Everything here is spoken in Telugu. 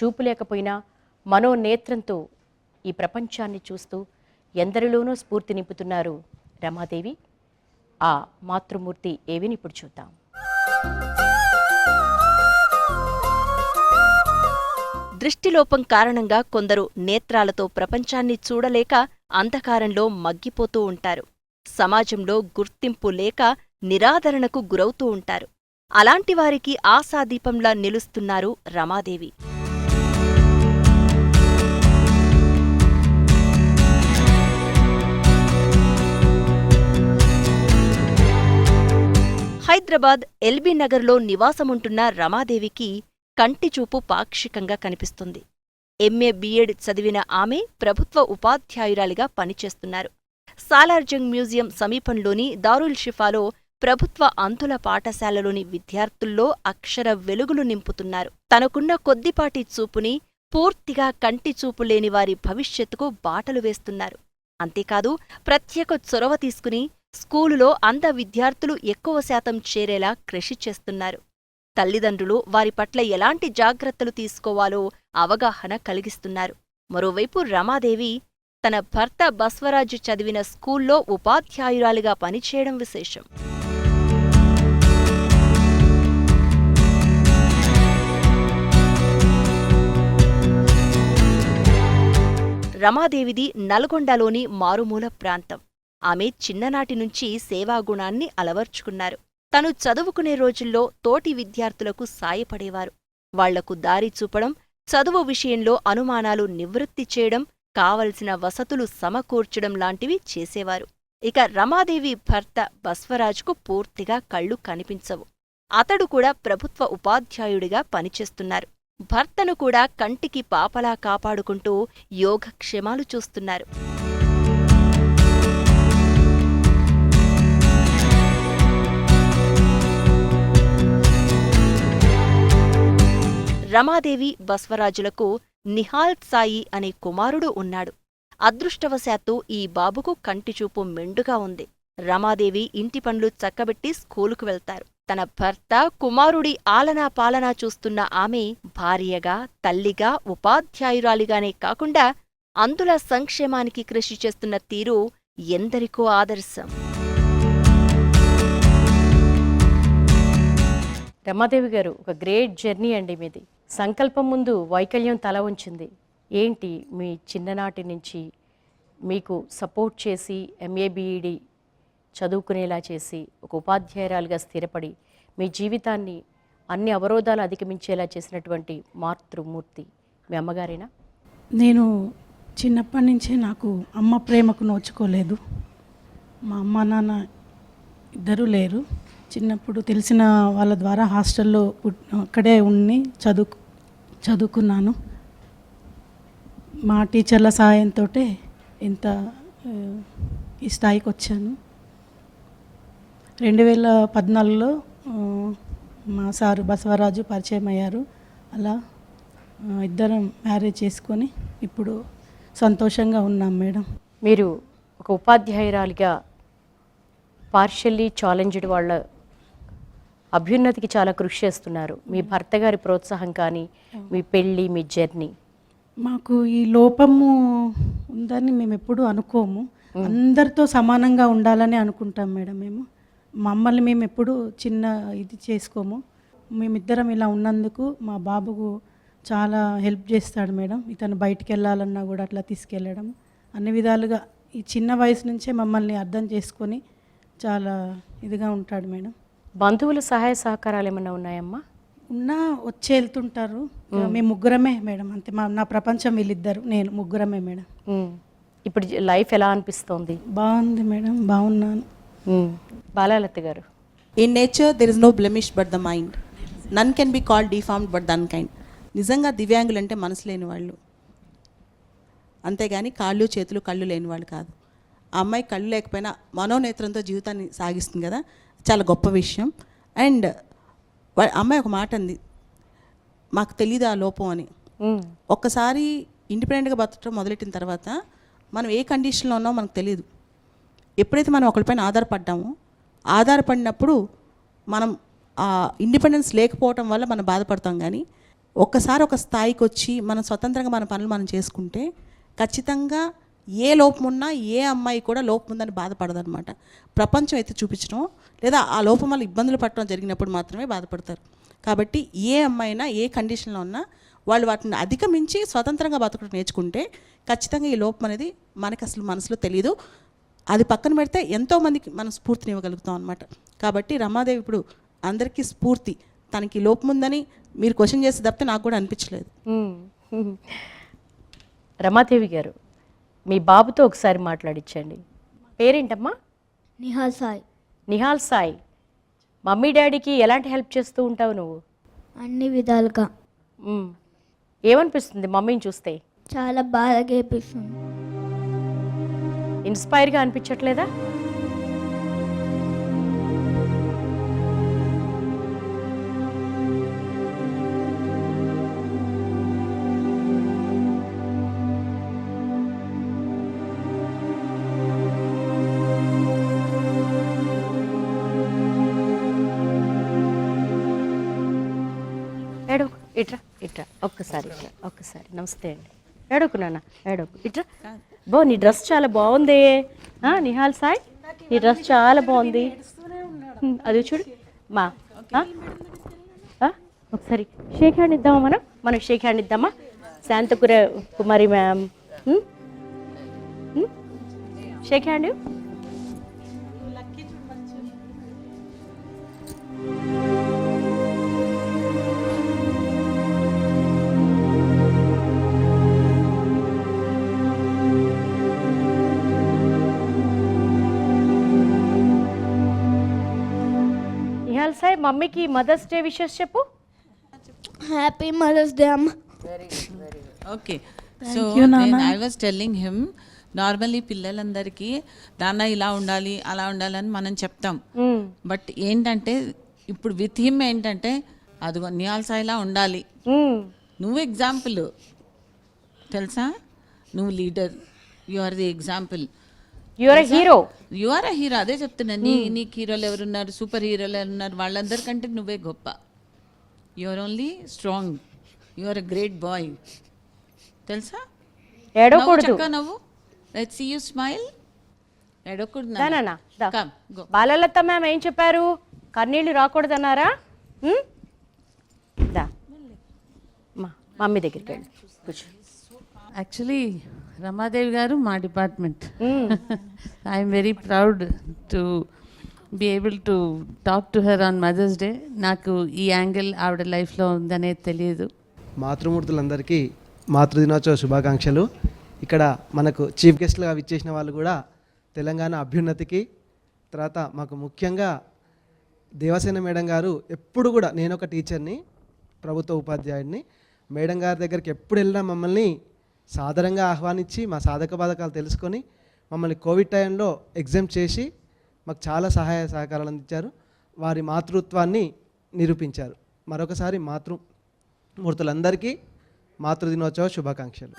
చూపు లేకపోయినా మనోనేత్రంతో ఈ ప్రపంచాన్ని చూస్తూ ఎందరిలోనూ స్ఫూర్తి నింపుతున్నారు రమాదేవి. ఆ మాతృమూర్తి ఏవిని ఇప్పుడు చూద్దాం. దృష్టిలోపం కారణంగా కొందరు నేత్రాలతో ప్రపంచాన్ని చూడలేక అంధకారంలో మగ్గిపోతూ ఉంటారు. సమాజంలో గుర్తింపు లేక నిరాదరణకు గురవుతూ ఉంటారు. అలాంటి వారికి ఆశాదీపంలా నిలుస్తున్నారు రమాదేవి. హైదరాబాద్ ఎల్బీ నగర్లో నివాసముంటున్న రమాదేవికి కంటిచూపు పాక్షికంగా కనిపిస్తుంది. ఎంఏ బీఎడ్ చదివిన ఆమె ప్రభుత్వ ఉపాధ్యాయురాలిగా పనిచేస్తున్నారు. సాలార్జంగ్ మ్యూజియం సమీపంలోని దారుల్ షిఫాలో ప్రభుత్వ అంతుల పాఠశాలలోని విద్యార్థుల్లో అక్షర వెలుగులు నింపుతున్నారు. తనకున్న కొద్దిపాటి చూపుని పూర్తిగా కంటి చూపు లేని వారి భవిష్యత్తుకు బాటలు వేస్తున్నారు. అంతేకాదు ప్రత్యేక చొరవ తీసుకుని స్కూలులో అంధ విద్యార్థులు ఎక్కువ శాతం చేరేలా కృషి చేస్తున్నారు. తల్లిదండ్రులు వారి పట్ల ఎలాంటి జాగ్రత్తలు తీసుకోవాలో అవగాహన కలిగిస్తున్నారు. మరోవైపు రమాదేవి తన భర్త బస్వరాజు చదివిన స్కూల్లో ఉపాధ్యాయురాలిగా పనిచేయడం విశేషం. రమాదేవిది నల్గొండలోని మారుమూల ప్రాంతం. ఆమె చిన్ననాటి నుంచి సేవాగుణాన్ని అలవర్చుకున్నారు. తను చదువుకునే రోజుల్లో తోటి విద్యార్థులకు సాయపడేవారు. వాళ్ళకు దారి చూపడం చదువు విషయంలో అనుమానాలు నివృత్తి చేయడం కావలసిన వసతులు సమకూర్చడం లాంటివి చేసేవారు. ఇక రమాదేవి భర్త బస్వరాజ్కు పూర్తిగా కళ్ళు కనిపించవు. అతడు కూడా ప్రభుత్వ ఉపాధ్యాయుడిగా పనిచేస్తున్నారు. భర్తను కూడా కంటికి పాపలా కాపాడుకుంటూ యోగక్షేమాలు చూస్తున్నారు. రమాదేవి బస్వరాజులకు నిహాల్ సాయి అనే కుమారుడు ఉన్నాడు. అదృష్టవశాత్తు ఈ బాబుకు కంటిచూపు మెండుగా ఉంది. రమాదేవి ఇంటి పనులు చక్కబెట్టి స్కూలుకు వెళ్తారు. తన భర్త కుమారుడి ఆలనా పాలనా చూస్తున్న ఆమె భార్యగా తల్లిగా ఉపాధ్యాయురాలిగానే కాకుండా అందుల సంక్షేమానికి కృషి చేస్తున్న తీరు ఎందరికో ఆదర్శం. రమాదేవి గారు ఒక గ్రేట్ జర్నీ అండి మీది. సంకల్పం ముందు వైకల్యం తల ఉంచింది. ఏంటి మీ చిన్ననాటి నుంచి మీకు సపోర్ట్ చేసి ఎంఏబిఈడి చదువుకునేలా చేసి ఒక ఉపాధ్యాయురాలుగా స్థిరపడి మీ జీవితాన్ని అన్ని అవరోధాలు అధిగమించేలా చేసినటువంటి మాతృమూర్తి మీ అమ్మగారేనా? నేను చిన్నప్పటి నుంచే నాకు అమ్మ ప్రేమకు నోచుకోలేదు. మా అమ్మ నాన్న ఇద్దరూ లేరు. చిన్నప్పుడు తెలిసిన వాళ్ళ ద్వారా హాస్టల్లో అక్కడే ఉండి చదువు చదువుకున్నాను. మా టీచర్ల సహాయంతో ఇంత ఈ స్థాయికి వచ్చాను. రెండు వేల పద్నాలుగులో మా సారు బసవరాజు పరిచయం అయ్యారు. అలా ఇద్దరం మ్యారేజ్ చేసుకొని ఇప్పుడు సంతోషంగా ఉన్నాం మేడం. మీరు ఒక ఉపాధ్యాయురాలిగా పార్షల్లీ ఛాలెంజ్డ్ వాళ్ళ అభ్యున్నతికి చాలా కృషి చేస్తున్నారు. మీ భర్త గారి ప్రోత్సాహం కానీ మీ పెళ్ళి మీ జర్నీ? మాకు ఈ లోపము ఉందని మేము ఎప్పుడూ అనుకోము. అందరితో సమానంగా ఉండాలని అనుకుంటాం మేడం మేము. మమ్మల్ని మేము ఎప్పుడు చిన్న ఇది చేసుకోము. మేమిద్దరం ఇలా ఉన్నందుకు మా బాబుకు చాలా హెల్ప్ చేస్తాడు మేడం. ఇతను బయటికి వెళ్ళాలన్నా కూడా అట్లా తీసుకెళ్ళడం. అన్ని విధాలుగా ఈ చిన్న వయసు నుంచే మమ్మల్ని అర్థం చేసుకొని చాలా ఇదిగా ఉంటాడు మేడం. బంధువుల సహాయ సహకారాలు ఏమైనా ఉన్నాయమ్మా? ఉన్నా వచ్చి వెళ్తుంటారు. మేము. ముగ్గురమే మేడం అంతే. మా నా ప్రపంచం వీళ్ళిద్దరు నేను ముగ్గురమే మేడం. ఇప్పుడు లైఫ్ ఎలా అనిపిస్తోంది? బాగుంది మేడం బాగున్నాను. Balalatha garu. In nature there is no blemish but the mind none can be called deformed but the unkind నిజంగా దివ్యాంగులు అంటే మనసు లేని వాళ్ళు. అంతేగాని కాళ్ళు చేతులు కళ్ళు లేని వాళ్ళు కాదు. ఆ అమ్మాయి కళ్ళు లేకపోయినా మనోనేత్రంతో జీవితాన్ని సాగిస్తుంది కదా. చాలా గొప్ప విషయం. అండ్ అమ్మాయి ఒక మాట అంది. మాకు తెలియదు ఆ లోపం అని. ఒక్కసారి ఇండిపెండెంట్గా బతకడం మొదలెట్టిన తర్వాత మనం ఏ కండిషన్లో ఉన్నామో మనకు తెలియదు ఎప్పుడైతే మనం ఒకరిపైన ఆధారపడ్డామో ఆధారపడినప్పుడు మనం ఆ ఇండిపెండెన్స్ లేకపోవటం వల్ల మనం బాధపడతాం కానీ ఒక్కసారి ఒక స్థాయికి వచ్చి మనం స్వతంత్రంగా మన పనులు మనం చేసుకుంటే ఖచ్చితంగా ఏ లోపం ఉన్నా ఏ అమ్మాయి కూడా లోపం ఉందని బాధపడదనమాట ప్రపంచం అయితే చూపించడం లేదా ఆ లోపం వల్ల ఇబ్బందులు పట్టడం జరిగినప్పుడు మాత్రమే బాధపడతారు. కాబట్టి ఏ అమ్మాయి అయినా ఏ కండిషన్లో ఉన్నా వాళ్ళు వాటిని అధిగమించి స్వతంత్రంగా బతకడం నేర్చుకుంటే ఖచ్చితంగా ఈ లోపం అనేది మనకి అసలు మనసులో తెలియదు అది పక్కన పెడితే ఎంతోమందికి మనం స్ఫూర్తిని ఇవ్వగలుగుతాం అనమాట కాబట్టి రమాదేవి ఇప్పుడు అందరికీ స్ఫూర్తి. తనకి లోపం ఉందని మీరు క్వశ్చన్ చేసి తప్పితే నాకు కూడా అనిపించలేదు. రమాదేవి గారు మీ బాబుతో ఒకసారి మాట్లాడించండి పేరేంటమ్మా? నిహాల్ సాయి. నిహాల్ సాయి. మమ్మీ డాడీకి ఎలాంటి హెల్ప్ చేస్తూ ఉంటావు నువ్వు? అన్ని విధాలుగా. మ్మ్. ఏమనిపిస్తుంది మమ్మీని చూస్తే? చాలా బాధగా అనిపిస్తుంది. ఇన్స్పైర్గా అనిపించట్లేదా? ఇట్రా ఇట్రా ఒక్కసారి ఇట్రా ఒక్కసారి. నమస్తే అండి. ఏడోకు నాన్న ఏడోకు. ఇట్రా. బో నీ డ్రెస్ చాలా బాగుంది. నిహాల్ సాయ్ నీ డ్రెస్ చాలా బాగుంది. అది చూడు. మా ఆ? ఒకసారి షేక్ హ్యాండ్ ఇద్దామా మనం? మనం shake hand ఇద్దామా? Shantakura Kumari ma'am. Shake hand మమ్మీకి మదర్స్ డే విషెస్ చెప్పు. హ్యాపీ మదర్స్ డే అమ్మ. Okay so I was telling him normally పిల్లలందరికీ నాన్న ఇలా ఉండాలి అలా ఉండాలని మనం చెప్తాం. బట్ ఏంటంటే ఇప్పుడు విత్ హిమ్ ఏంటంటే అదిగో నియాల్సా ఇలా ఉండాలి. మ్మ్. నువ్వు ఎగ్జాంపుల్ తెలుసా? నువ్వు leader you are the example your hero you are a hero అదే చెప్తున్నా. నీ నీకు హీరోలు ఎవరున్నారు? సూపర్ హీరోలు ఎవరున్నారు? వాళ్ళందరికంటే నువ్వే గొప్ప. You are only strong you are a great boy తెలుసా? ఏడవకూడదు. నవ్వు. లెట్స్ సీ యూ స్మైల్ ఎడకూడదు దా నాన్న, దా. కమ్ గో బాలలత మ్యామ్ ఏం చెప్పారు? కన్నీళ్ళు రాకూడదన్నారా? దా. మా మమ్మీ దగ్గరికి వెళ్ళి యాక్చువల్లీ రమాదేవి గారు మా department. I'm very proud to be able to talk to her on mother's day నాకు ఈ యాంగిల్ ఆవిడ లైఫ్లో ఉందనేది తెలియదు. మాతృమూర్తులందరికీ మాతృదినోత్సవ శుభాకాంక్షలు. ఇక్కడ మనకు చీఫ్ గెస్ట్లుగా విచ్చేసిన వాళ్ళు కూడా తెలంగాణ అభ్యున్నతికి తర్వాత మాకు ముఖ్యంగా దేవసేన మేడం గారు ఎప్పుడు కూడా నేను ఒక టీచర్ని ప్రభుత్వ ఉపాధ్యాయుడిని. మేడం గారి దగ్గరికి ఎప్పుడు వెళ్ళినా మమ్మల్ని సాదరంగా ఆహ్వానించి మా సాధక బాధకాలు తెలుసుకొని మమ్మల్ని కోవిడ్ టైంలో ఎగ్జామ్ చేసి మాకు చాలా సహాయ సహకారాలు అందించారు. వారి మాతృత్వాన్ని నిరూపించారు. మరొకసారి మాతృమూర్తులందరికీ మాతృదినోత్సవ శుభాకాంక్షలు.